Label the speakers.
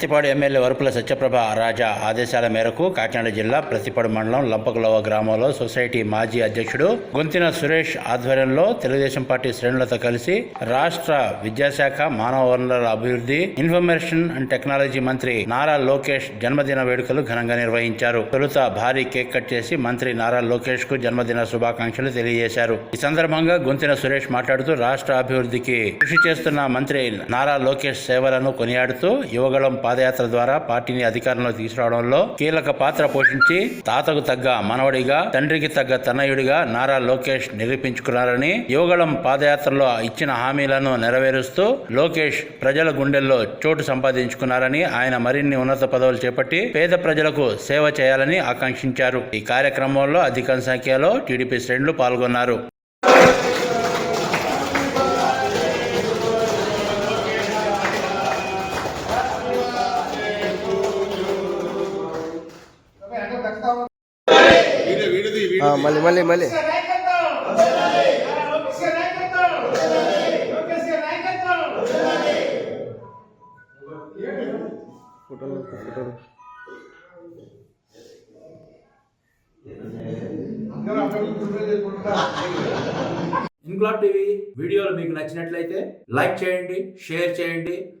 Speaker 1: Prathipadu MLA Varupula Satyaprabha Raja ఆదేశాల మేరకు కాకినాడ జిల్లా ప్రతిపాడు మండలం లంపకులవ గ్రామంలో సొసైటీ మాజీ అధ్యక్షుడు గుంతిన సురేష్ ఆధ్వర్యంలో తెలుగుదేశం పార్టీ శ్రేణులతో కలిసి రాష్ట్ర విద్యాశాఖ మానవ వనరుల అభివృద్ధి ఇన్ఫర్మేషన్ అండ్ టెక్నాలజీ మంత్రి నారా లోకేష్ జన్మదిన వేడుకలు ఘనంగా నిర్వహించారు. తొలుత భారీ కేక్ కట్ చేసి మంత్రి నారా లోకేష్కు జన్మదిన శుభాకాంక్షలు తెలియజేశారు. ఈ సందర్భంగా గుంతిన సురేష్ మాట్లాడుతూ రాష్ట్ర అభివృద్ధికి కృషి చేస్తున్న మంత్రి నారా లోకేష్ సేవలను కొనియాడుతూ యువగళం పాదయాత్ర ద్వారా పార్టీని అధికారంలో తీసుకురావడంలో కీలక పాత్ర పోషించి తాతకు తగ్గ మనవడిగా తండ్రికి తగ్గ తనయుడిగా నారా లోకేష్ నిరూపించుకున్నారని యువగళం పాదయాత్రలో ఇచ్చిన హామీలను నెరవేరుస్తూ లోకేష్ ప్రజల గుండెల్లో చోటు సంపాదించుకున్నారని ఆయన మరిన్ని ఉన్నత పదవులు చేపట్టి పేద ప్రజలకు సేవ చేయాలని ఆకాంక్షించారు. ఈ కార్యక్రమంలో అధిక సంఖ్యలో టీడీపీ శ్రేణులు పాల్గొన్నారు.
Speaker 2: మళ్ళీ మళ్ళీ మళ్ళీ. ఫోటోలు ఫోటోలు.
Speaker 1: ఇంక్లాబ్ టీవీ వీడియోలు మీకు నచ్చినట్లయితే లైక్ చేయండి షేర్ చేయండి.